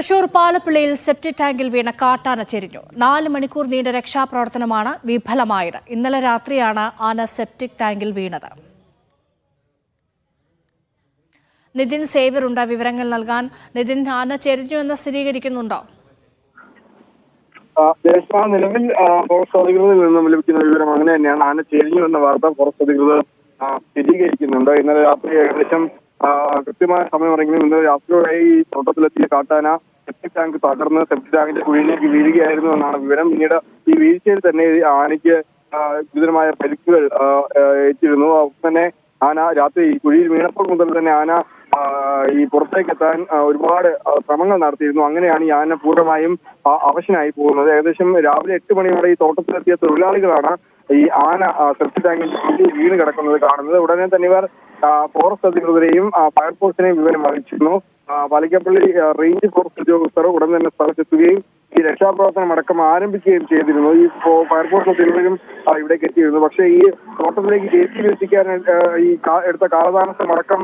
തൃശൂർ പാലപ്പിള്ളിയിൽ സെപ്റ്റി ടാങ്കിൽ വീണ കാട്ടാന ചെരിഞ്ഞു. നാല് മണിക്കൂർ നീണ്ട രക്ഷാപ്രവർത്തനമാണ് വിഫലമായത്. ഇന്നലെ രാത്രിയാണ് ആന സെപ്റ്റിക് ടാങ്കിൽ വീണത്. നിതിൻ സേവർ ഉണ്ട് വിവരങ്ങൾ നൽകാൻ നിതിൻ ആന ചെരിഞ്ഞു എന്ന് സ്ഥിരീകരിക്കുന്നുണ്ടോ? നിലവിൽ ഫോറസ്റ്റ് നിന്നും ലഭിക്കുന്ന വിവരം അങ്ങനെ തന്നെയാണ്. ആന ചെരിഞ്ഞു എന്ന വാർത്ത ഫോറസ്റ്റ് അധികൃതർ സ്ഥിരീകരിക്കുന്നുണ്ട്. ഇന്നലെ രാത്രി ഏകദേശം കൃത്യമായ സമയം ഇറങ്ങി ഇന്നലെ രാത്രിയോടെ ഈ തോട്ടത്തിലെത്തിയ കാട്ടാന സെപ്റ്റിക് ടാങ്ക് തകർന്ന് സെപ്റ്റിക് ടാങ്കിന്റെ കുഴിയിലേക്ക് വീഴുകയായിരുന്നു എന്നാണ് വിവരം. പിന്നീട് ഈ വീഴ്ചയിൽ തന്നെ ആനയ്ക്ക് ഗുരുതരമായ പരിക്കുകൾ ഏറ്റിരുന്നു. ഒപ്പം തന്നെ ആന രാത്രി ഈ കുഴിയിൽ വീണപ്പോൾ മുതൽ തന്നെ ആന ഈ പുറത്തേക്ക് എത്താൻ ഒരുപാട് ശ്രമങ്ങൾ നടത്തിയിരുന്നു. അങ്ങനെയാണ് ഈ ആന പൂർണമായും അവശനായി പോകുന്നത്. ഏകദേശം രാവിലെ എട്ട് മണിയോടെ ഈ തോട്ടത്തിലെത്തിയ തൊഴിലാളികളാണ് ഈ ആന സെപ്റ്റി ടാങ്കിൽ വീണ് കിടക്കുന്നത് കാണുന്നത്. ഉടനെ തന്നെ ഇവർ ഫോറസ്റ്റ് അധികൃതരെയും ഫയർഫോഴ്സിനെയും വിവരം അറിയിച്ചിരുന്നു. പാലിക്കപ്പള്ളി റേഞ്ച് ഫോറസ്റ്റ് ഉദ്യോഗസ്ഥർ ഉടൻ തന്നെ സ്ഥലത്തെത്തുകയും ഈ രക്ഷാപ്രവർത്തനം അടക്കം ആരംഭിക്കുകയും ചെയ്തിരുന്നു. ഈ ഫയർഫോഴ്സ് ഉദ്യോഗസ്ഥരും ഇവിടേക്ക് എത്തിയിരുന്നു. പക്ഷേ ഈ തോട്ടത്തിലേക്ക് ജെ സി എത്തിക്കാൻ ഈ എടുത്ത കാലതാമസം അടക്കം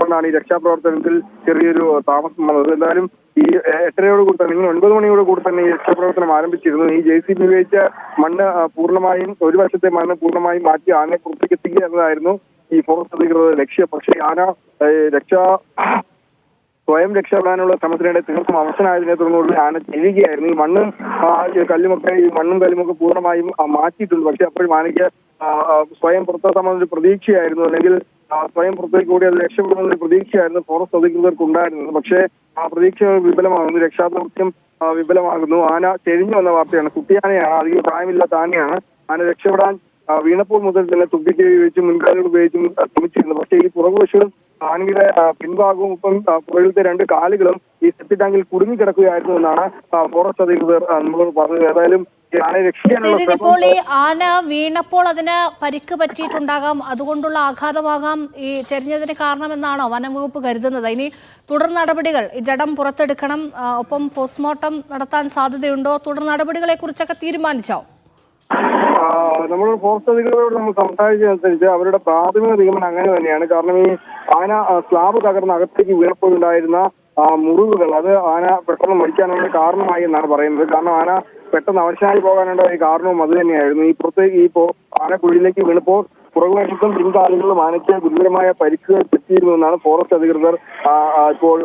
കൊണ്ടാണ് ഈ രക്ഷാപ്രവർത്തനത്തിൽ ചെറിയൊരു താമസം വന്നത്. എന്തായാലും ഈ എട്ടരയോട് കൂടി തന്നെ ഒൻപത് മണിയോട് കൂടി തന്നെ ഈ രക്ഷാപ്രവർത്തനം ആരംഭിച്ചിരുന്നു. ഈ ജെ സി ബി ഉപയോഗിച്ച മണ്ണ് പൂർണമായും ഒരു വശത്തെ മണ്ണ് പൂർണമായും മാറ്റി ആനയെ പുറത്തേക്ക് എന്നതായിരുന്നു ഈ ഫോറസ്റ്റ് അധികൃതരുടെ ലക്ഷ്യം. പക്ഷേ ആന രക്ഷാ സ്വയം രക്ഷപ്പെടാനുള്ള ശ്രമത്തിനിടെ തീർത്തും അവസരമായതിനെ തുടർന്നുള്ള ആന ചെയ്യുകയായിരുന്നു ഈ മണ്ണും കല്ലുമൊക്കെ ഈ മണ്ണും കല്ലുമൊക്കെ പൂർണമായും മാറ്റിയിട്ടുണ്ട്. പക്ഷെ അപ്പോഴും ആനയ്ക്ക് സ്വയം പുറത്തെത്താമെന്നൊരു പ്രതീക്ഷയായിരുന്നു. അല്ലെങ്കിൽ സ്വയം പുറത്തേക്ക് കൂടി അത് രക്ഷപ്പെടുമെന്നൊരു പ്രതീക്ഷയായിരുന്നു. ഫോറസ്റ്റ് അധികൃതർക്ക് ഉണ്ടായിരുന്നത് പക്ഷേ ആ പ്രതീക്ഷ വിഫലമാകുന്നു. രക്ഷാദൗത്യം ആ, വിഫലമാകുന്നു. ആന ചെരിഞ്ഞു വന്ന വാർത്തയാണ്. കുട്ടിയാനയാണ്. അധികം പ്രായമില്ലാത്ത ആനയാണ്. ആന രക്ഷപ്പെടാൻ വീണപ്പോൾ മുതൽ തന്നെ തുമ്പിക്കൈ ഉപയോഗിച്ച് മുൻകാലുകൾ ഉപയോഗിച്ചും ശ്രമിച്ചിരുന്നു. പക്ഷേ ഈ പുറകുവശവും ആനയുടെ പിൻഭാഗവും ഇപ്പം പുഴയിലത്തെ രണ്ട് കാലുകളും ഈ സെപ്റ്റി ടാങ്കിൽ കുടുങ്ങിക്കിടക്കുകയായിരുന്നു എന്നാണ് ഫോറസ്റ്റ് അധികൃതർ നമ്മളോട് പറഞ്ഞത്. ഏതായാലും ഈ ഇപ്പോൾ ആന വീണപ്പോൾ അതിന് പരിക്ക് പറ്റിയിട്ടുണ്ടാകാം. അതുകൊണ്ടുള്ള ആഘാതമാകാം ഈ ചെരിഞ്ഞതിന് കാരണമെന്നാണോ വനം വകുപ്പ് കരുതുന്നത്? ഇനി തുടർ നടപടികൾ ഈ ജഡം പുറത്തെടുക്കണം. ഒപ്പം പോസ്റ്റ്മോർട്ടം നടത്താൻ സാധ്യതയുണ്ടോ? തുടർ നടപടികളെ കുറിച്ചൊക്കെ തീരുമാനിച്ചോ? നമ്മൾ ഫോറസ്റ്റ് അധികൃതരോട് നമ്മൾ സംസാരിച്ചതനുസരിച്ച് അവരുടെ പ്രാഥമിക നിഗമനം അങ്ങനെ തന്നെയാണ്. കാരണം ഈ ആന സ്ലാബ് തകർന്ന് അകത്തേക്ക് വീണപ്പോഴുണ്ടായിരുന്ന മുറിവുകൾ അത് ആന പെട്ടെന്ന് മരിക്കാനുള്ള കാരണമായി എന്നാണ് പറയുന്നത്. കാരണം ആന പെട്ടെന്ന് അവശനായി പോകാനുണ്ടായ കാരണവും അത് തന്നെയായിരുന്നു. ഈ പുറത്തേക്ക് ഈ ആന കുഴിയിലേക്ക് വീണപ്പോൾ പുറകുവശത്തും പിൻകാലുകളിലും ആനയ്ക്ക് ഗുരുതരമായ പരിക്കുകൾ പറ്റിയിരുന്നു എന്നാണ് ഫോറസ്റ്റ് അധികൃതർ ഇപ്പോൾ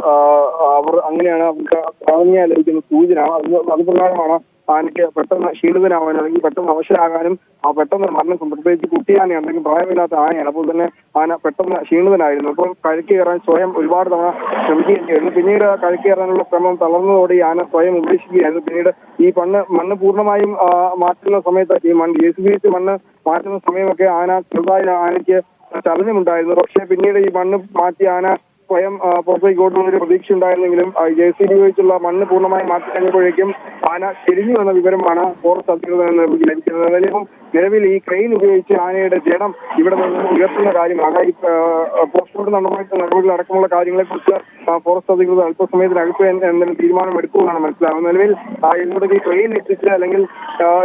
അവർ അങ്ങനെയാണ് അവർക്ക് പ്രാഥമിക ലഭിക്കുന്ന സൂചന. അത് അത് പ്രകാരമാണ് ആനയ്ക്ക് പെട്ടെന്ന് ക്ഷീണിതനാവാനും അല്ലെങ്കിൽ പെട്ടെന്ന് അവശരാകാനും ആ പെട്ടെന്ന് മരണം. പ്രത്യേകിച്ച് കുട്ടിയാനയാണ് അല്ലെങ്കിൽ പ്രായമില്ലാത്ത ആനയാണ്. അപ്പോൾ തന്നെ ആന പെട്ടെന്ന് ക്ഷീണിതനായിരുന്നു. അപ്പോൾ കഴുക്ക് കയറാൻ സ്വയം ഒരുപാട് തവണ ശ്രമിക്കുകയും ചെയ്തിരുന്നു പിന്നീട് കഴുക്ക് കയറാനുള്ള ശ്രമം തളർന്നതോടെ ഈ ആന സ്വയം ഉപേക്ഷിക്കുകയായിരുന്നു. പിന്നീട് ഈ മണ്ണ് മണ്ണ് പൂർണമായും മാറ്റുന്ന സമയത്ത് ഈ മണ്ണ് ജെ സി ബി മണ്ണ് മാറ്റുന്ന സമയമൊക്കെ ആന ചെറുതായി ആനയ്ക്ക് ചലനമുണ്ടായിരുന്നു. പക്ഷേ പിന്നീട് ഈ മണ്ണ് മാറ്റി ആന സ്വയം പുറത്തേക്ക് പുറത്തേക്ക് ഓടുന്നൊരു പ്രതീക്ഷ ഉണ്ടായിരുന്നെങ്കിലും ജെ സി ബി വെച്ചുള്ള മണ്ണ് പൂർണമായി മാറ്റി കഴിഞ്ഞപ്പോഴേക്കും ആന ചെരിഞ്ഞു വന്ന വിവരമാണ് ഫോറസ്റ്റ് അധികൃതർ ലഭിക്കുന്നത്. അതായത് നിലവിൽ ഈ ക്രെയിൻ ഉപയോഗിച്ച് ആനയുടെ ജഡം ഇവിടെ നിന്ന് ഉയർത്തുന്ന കാര്യമാണ്. ഈ പോസ്റ്റ്മോർട്ടം നടപടി നടപടികൾ അടക്കമുള്ള കാര്യങ്ങളെ കുറിച്ച് ഫോറസ്റ്റ് അധികൃതർ അല്പസമയത്തിനകത്ത് എന്ത് എന്തെങ്കിലും തീരുമാനം എടുക്കുമെന്നാണ് മനസ്സിലാവുന്നത്. നിലവിൽ ഈ ക്രെയിൻ എത്തിച്ച് അല്ലെങ്കിൽ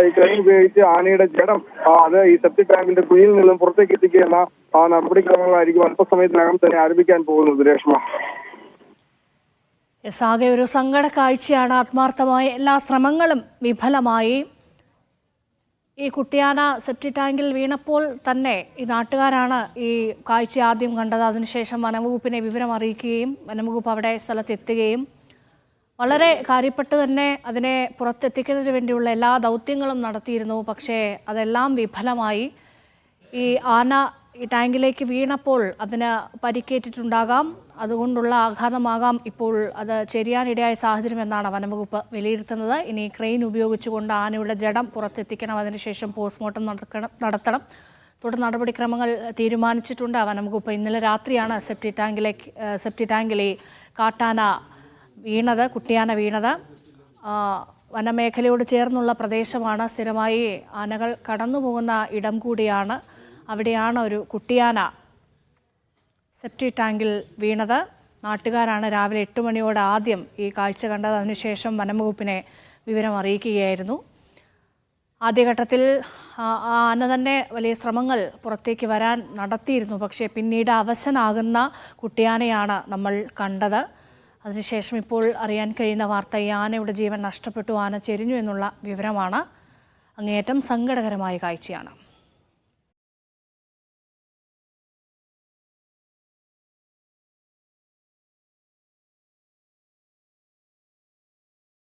ഈ ക്രെയിൻ ഉപയോഗിച്ച് ആനയുടെ ജഡം അത് ഈ സെപ്റ്റിക് ടാങ്കിന്റെ കുഴിയിൽ നിന്നും പുറത്തേക്ക് എത്തിക്കുക എന്ന നടപടിക്രമങ്ങളായിരിക്കും അല്പസമയത്തിനകം തന്നെ ആരംഭിക്കാൻ പോകുന്നത്. രേഷ്മ. സാകെ ഒരു സങ്കട കാഴ്ചയാണ് ആത്മാർത്ഥമായ എല്ലാ ശ്രമങ്ങളും വിഫലമായി ഈ കുട്ടിയാന സെപ്റ്റി ടാങ്കിൽ വീണപ്പോൾ തന്നെ ഈ നാട്ടുകാരാണ് ഈ കാഴ്ച ആദ്യം കണ്ടത്. അതിനുശേഷം വനംവകുപ്പിനെ വിവരം അറിയിക്കുകയും വനംവകുപ്പ് അവിടെ സ്ഥലത്തെത്തുകയും വളരെ കാര്യപ്പെട്ട് തന്നെ അതിനെ പുറത്തെത്തിക്കുന്നതിന് വേണ്ടിയുള്ള എല്ലാ ദൗത്യങ്ങളും നടത്തിയിരുന്നു. പക്ഷേ അതെല്ലാം വിഫലമായി. ഈ ആന ഈ ടാങ്കിലേക്ക് വീണപ്പോൾ അതിന് പരിക്കേറ്റിട്ടുണ്ടാകാം. അതുകൊണ്ടുള്ള ആഘാതമാകാം. ഇപ്പോൾ അത് ചെരിയാനിടയായ സാഹചര്യം എന്നാണ് വനംവകുപ്പ് വിലയിരുത്തുന്നത്. ഇനി ക്രെയിൻ ഉപയോഗിച്ചുകൊണ്ട് ആനയുടെ ജഡം പുറത്തെത്തിക്കണം. അതിനുശേഷം പോസ്റ്റ്മോർട്ടം നടക്കണം നടത്തണം. തുടർ നടപടിക്രമങ്ങൾ തീരുമാനിച്ചിട്ടുണ്ട്. വനംവകുപ്പ് ഇന്നലെ രാത്രിയാണ് സെപ്റ്റി ടാങ്കിലേക്ക് സെപ്റ്റി ടാങ്കിൽ കാട്ടാന വീണത് കുട്ടിയാന വീണത്. വനമേഖലയോട് ചേർന്നുള്ള പ്രദേശമാണ്. സ്ഥിരമായി ആനകൾ കടന്നു പോകുന്ന ഇടം കൂടിയാണ്. അവിടെയാണ് ഒരു കുട്ടിയാന സെപ്റ്റി ടാങ്കിൽ വീണത്. നാട്ടുകാരാണ് രാവിലെ എട്ട് മണിയോടെ ആദ്യം ഈ കാഴ്ച കണ്ടത്. അതിനുശേഷം വനംവകുപ്പിനെ വിവരം അറിയിക്കുകയായിരുന്നു. ആദ്യഘട്ടത്തിൽ ആന തന്നെ വലിയ ശ്രമങ്ങൾ പുറത്തേക്ക് വരാൻ നടത്തിയിരുന്നു. പക്ഷേ പിന്നീട് അവശനാകുന്ന കുട്ടിയാനയാണ് നമ്മൾ കണ്ടത്. അതിനുശേഷം ഇപ്പോൾ അറിയാൻ കഴിയുന്ന വാർത്ത ഈ ആനയുടെ ജീവൻ നഷ്ടപ്പെട്ടു ആന ചെരിഞ്ഞു എന്നുള്ള വിവരമാണ്. അങ്ങേയറ്റം സങ്കടകരമായ കാഴ്ചയാണ്.